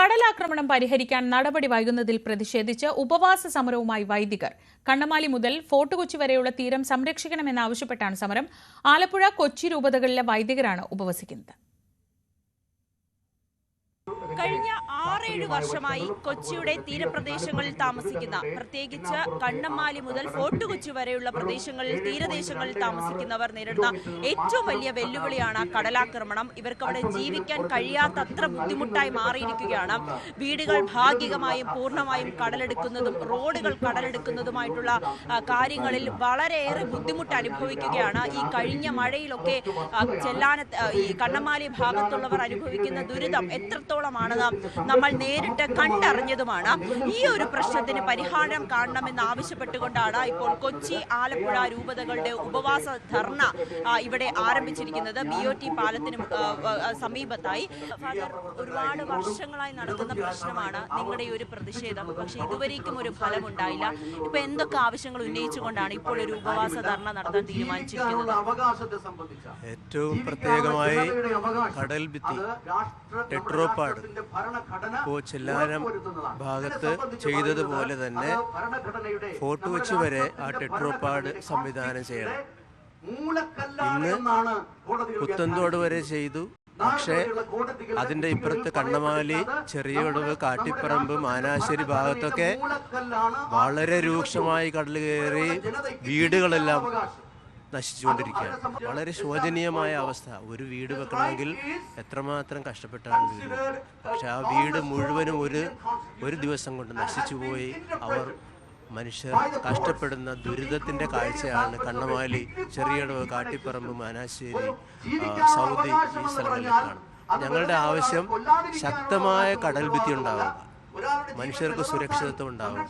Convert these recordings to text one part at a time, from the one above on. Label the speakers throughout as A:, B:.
A: കടലാക്രമണം പരിഹരിക്കാൻ നടപടി വൈകുന്നതിൽ പ്രതിഷേധിച്ച് ഉപവാസ സമരവുമായി വൈദികർ. കണ്ണമാലി മുതൽ ഫോർട്ട് കൊച്ചി വരെയുള്ള തീരം സംരക്ഷിക്കണമെന്നാവശ്യപ്പെട്ടാണ് സമരം. ആലപ്പുഴ കൊച്ചി രൂപതകളിലെ വൈദികരാണ് ഉപവസിക്കുന്നത്.
B: കഴിഞ്ഞ ആറേഴ് വർഷമായി കൊച്ചിയുടെ തീരപ്രദേശങ്ങളിൽ താമസിക്കുന്ന പ്രത്യേകിച്ച് കണ്ണമ്മാലി മുതൽ ഫോർട്ട് കൊച്ചി വരെയുള്ള പ്രദേശങ്ങളിൽ തീരദേശങ്ങളിൽ താമസിക്കുന്നവർ നേരിടുന്ന ഏറ്റവും വലിയ വെല്ലുവിളിയാണ് കടലാക്രമണം. ഇവർക്ക് അവിടെ ജീവിക്കാൻ കഴിയാത്തത്ര ബുദ്ധിമുട്ടായി മാറിയിരിക്കുകയാണ്. വീടുകൾ ഭാഗികമായും പൂർണമായും കടലെടുക്കുന്നതും റോഡുകൾ കടലെടുക്കുന്നതുമായിട്ടുള്ള കാര്യങ്ങളിൽ വളരെയേറെ ബുദ്ധിമുട്ട് അനുഭവിക്കുകയാണ്. ഈ കഴിഞ്ഞ മഴയിലൊക്കെ ചെല്ലാന ചെല്ലാനത്ത് ഈ കണ്ണമാലി ഭാഗത്തുള്ളവർ അനുഭവിക്കുന്ന ദുരിതം എത്രത്തോളമാണെന്ന് നമ്മൾ നേരിട്ട് കണ്ടറിഞ്ഞതുമാണ് ഈ ഒരു പ്രശ്നത്തിന് പരിഹാരം കാണണമെന്ന് ആവശ്യപ്പെട്ടുകൊണ്ടാണ് ഇപ്പോൾ കൊച്ചി ആലപ്പുഴ രൂപതകളുടെ ഉപവാസ ധർണ ഇവിടെ ആരംഭിച്ചിരിക്കുന്നത്. ബി ഒ ടി പാലത്തിന് സമീപത്തായി. ഒരുപാട് വർഷങ്ങളായി നടക്കുന്ന പ്രശ്നമാണ് നിങ്ങളുടെ ഈ ഒരു പ്രതിഷേധം. പക്ഷെ ഇതുവരേക്കും ഒരു ഫലമുണ്ടായില്ല. ഇപ്പൊ എന്തൊക്കെ ആവശ്യങ്ങൾ ഉന്നയിച്ചുകൊണ്ടാണ് ഇപ്പോൾ ഒരു ഉപവാസ ധർണ നടത്താൻ തീരുമാനിച്ചിരിക്കുന്നത്?
C: അവകാശത്തെ സംബന്ധിച്ച
D: ഏറ്റവും പ്രത്യേകമായി കടൽ ഭിത്തി ടെട്രോപാഡ് ഇപ്പോൾ ചെല്ലാനം ഭാഗത്ത് ചെയ്തതുപോലെ തന്നെ ഫോർട്ട് കൊച്ചി വരെ ആ ടെട്രോപാഡ് സംവിധാനം ചെയ്യണം. ഇന്ന് പുത്തൻതോട് വരെ ചെയ്തു. പക്ഷേ അതിന്റെ ഇപ്പുറത്ത് കണ്ണമാലി ചെറിയടവ് കാട്ടിപ്പറമ്പ് മാനാശ്ശേരി ഭാഗത്തൊക്കെ വളരെ രൂക്ഷമായി കടൽ കയറി വീടുകളെല്ലാം നശിച്ചുകൊണ്ടിരിക്കുകയാണ്. വളരെ ശോചനീയമായ അവസ്ഥ. ഒരു വീട് വെക്കണമെങ്കിൽ എത്രമാത്രം കഷ്ടപ്പെട്ടാണ് വീട് പക്ഷെ ആ വീട് മുഴുവനും ഒരു ഒരു ദിവസം കൊണ്ട് നശിച്ചുപോയി. അവർ മനുഷ്യർ കഷ്ടപ്പെടുന്ന ദുരിതത്തിന്റെ കാഴ്ചയാണ് കണ്ണമാലി ചെറിയടവ് കാട്ടിപ്പറമ്പ് മാനാശ്ശേരി സൗദി ഈ സ്ഥലങ്ങളിലാണ് ഞങ്ങളുടെ ആവശ്യം ശക്തമായ കടൽ ഭിത്തി ഉണ്ടാവുക. മനുഷ്യർക്ക് സുരക്ഷിതത്വം ഉണ്ടാവും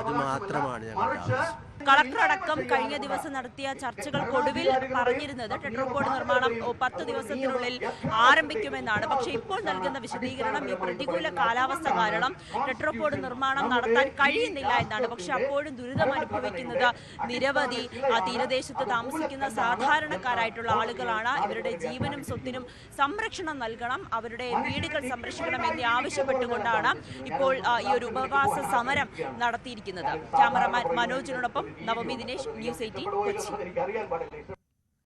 D: അത് മാത്രമാണ് ഞങ്ങളുടെ ആവശ്യം.
B: കളക്ടർ അടക്കം കഴിഞ്ഞ ദിവസം നടത്തിയ ചർച്ചകൾക്കൊടുവിൽ പറഞ്ഞിരുന്നത് ടെട്രോപോഡ് നിർമ്മാണം ഓ, പത്ത് ദിവസത്തിനുള്ളിൽ ആരംഭിക്കുമെന്നാണ്. പക്ഷേ ഇപ്പോൾ നൽകുന്ന വിശദീകരണം ഈ പ്രതികൂല കാലാവസ്ഥ കാരണം ടെട്രോപോഡ് നിർമ്മാണം നടത്താൻ കഴിയുന്നില്ല എന്നാണ്. പക്ഷെ അപ്പോഴും ദുരിതം അനുഭവിക്കുന്നത് നിരവധി തീരദേശത്ത് താമസിക്കുന്ന സാധാരണക്കാരായിട്ടുള്ള ആളുകളാണ്. ഇവരുടെ ജീവനും സ്വത്തിനും സംരക്ഷണം നൽകണം അവരുടെ വീടുകൾ സംരക്ഷിക്കണം എന്ന് ആവശ്യപ്പെട്ടുകൊണ്ടാണ് ഇപ്പോൾ ഈ ഒരു ഉപവാസ സമരം നടത്തിയിരിക്കുന്നത്. ക്യാമറമാൻ മനോജിനോടൊപ്പം നവമി ദിനേശ് ന്യൂസ് എയ്റ്റീൻ കൊച്ചി.